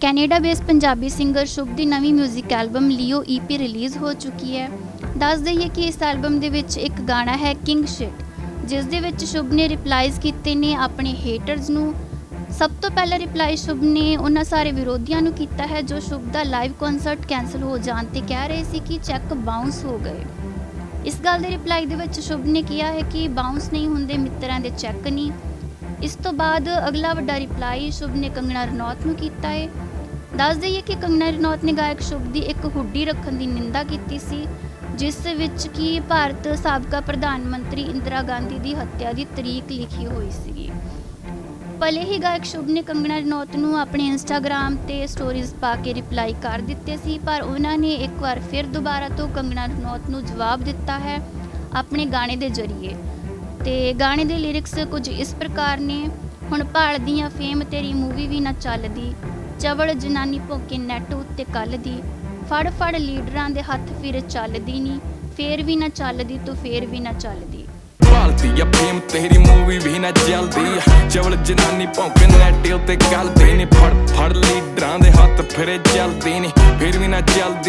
Canada base Punjabi singer ਸ਼ੁਭ ਦੀ ਨਵੀਂ 뮤직 album ਲਿਓ ਈਪੀ ਰਿਲੀਜ਼ ਹੋ ਚੁੱਕੀ ਹੈ। ਦੱਸ ਦਈਏ ਕਿ ਇਸ ਐਲਬਮ ਦੇ ਵਿੱਚ ਇੱਕ ਗਾਣਾ ਹੈ ਕਿੰਗ ਸ਼ਿਟ ਜਿਸ ਦੇ ਵਿੱਚ ਸ਼ੁਭ ਨੇ ਰਿਪਲਾਈਜ਼ ਕੀਤੇ ਨੇ ਆਪਣੇ ਹੇਟਰਸ ਨੂੰ। ਸਭ ਤੋਂ ਪਹਿਲਾਂ ਰਿਪਲਾਈ ਸ਼ੁਭ ਨੇ ਉਹਨਾਂ ਸਾਰੇ ਵਿਰੋਧੀਆਂ ਨੂੰ ਕੀਤਾ ਹੈ, ਜੋ ਸ਼ੁਭ ਦਾ ਲਾਈਵ ਕਨਸਰਟ ਕੈਨਸਲ ਹੋ ਜਾਣ ਤੇ ਕਹਿ ਰਹੇ ਸੀ ਕਿ ਚੈੱਕ ਬਾਉਂਸ ਹੋ ਗਏ। ਇਸ ਗੱਲ ਦੇ ਰਿਪਲਾਈ ਦੇ ਵਿੱਚ ਸ਼ੁਭ ਨੇ ਕਿਹਾ ਹੈ ਕਿ ਬਾਉਂਸ ਨਹੀਂ ਹੁੰਦੇ, ਮਿੱਤਰਾਂ ਦੇ ਚੈੱਕ ਨਹੀਂ। ਇਸ ਤੋਂ ਬਾਅਦ ਅਗਲਾ ਵੱਡਾ ਰਿਪਲਾਈ ਸ਼ੁਭ ਨੇ ਕੰਗਣਾ ਰਣੌਤ ਨੂੰ ਕੀਤਾ ਹੈ। ਦੱਸ ਦਈਏ ਕਿ ਕੰਗਣਾ ਰਣੌਤ ਨੇ ਗਾਇਕ ਸ਼ੁਭ ਦੀ ਇੱਕ ਹੁੱਡੀ ਰੱਖਣ ਦੀ ਨਿੰਦਾ ਕੀਤੀ ਸੀ, ਜਿਸ ਵਿੱਚ ਕਿ ਭਾਰਤ ਸਾਬਕਾ ਪ੍ਰਧਾਨ ਮੰਤਰੀ ਇੰਦਰਾ ਗਾਂਧੀ ਦੀ ਹੱਤਿਆ ਦੀ ਤਰੀਕ ਲਿਖੀ ਹੋਈ ਸੀਗੀ। ਭਲੇ ਹੀ ਗਾਇਕ ਸ਼ੁਭ ਨੇ ਕੰਗਣਾ ਰਣੌਤ ਨੂੰ ਆਪਣੇ ਇੰਸਟਾਗ੍ਰam ਤੇ ਸਟੋਰੀਜ਼ ਪਾ ਕੇ ਰਿਪਲਾਈ ਕਰ ਦਿੱਤੇ ਸੀ, ਪਰ ਉਹਨਾਂ ਨੇ ਇੱਕ ਵਾਰ ਫਿਰ ਦੁਬਾਰਾ ਤੋਂ ਕੰਗਣਾ ਰਣੌਤ ਨੂੰ ਜਵਾਬ ਦਿੱਤਾ ਹੈ ਆਪਣੇ ਗਾਣੇ ਦੇ ਜ਼ਰੀਏ। ਤੇ ਗਾਣੇ ਦੇ ਲਿਰਿਕਸ ਕੁਝ ਇਸ ਪ੍ਰਕਾਰ ਨੇ, ਹੁਣ ਭਾਲਦੀਆਂ ਫੇਮ ਤੇਰੀ ਮੂਵੀ ਵੀ ਨਾ ਚੱਲਦੀ। ਚਵਲ ਜਨਾਨੀ ਭੋਕੇ ਨੈਟ ਉੱਤੇ ਕੱਲ ਦੀ ਫੜ ਫੜ ਲੀਡਰਾਂ ਦੇ ਹੱਥ ਫਿਰ ਚੱਲਦੀ ਨਹੀਂ ਫੇਰ ਵੀ ਨਾ ਚੱਲਦੀ ਤੂੰ ਫੇਰ ਵੀ ਨਾ ਚੱਲਦੀ। ਭਾਲਦੀ ਆ ਫੇਮ ਤੇਰੀ ਮੂਵੀ ਵੀ ਨਾ ਜਲਦੀ ਆ। ਚਵਲ ਜਨਾਨੀ ਭੌਂਕੇ ਨੈਟ ਉੱਤੇ ਗਲਦੀ ਨਹੀਂ ਫੜ ਫੜ ਲੀਡਰਾਂ ਦੇ ਹੱਥ ਫਿਰੇ ਜਲਦੀ ਨਹੀਂ ਫਿਰ ਵੀ ਨਾ ਜਲਦੀ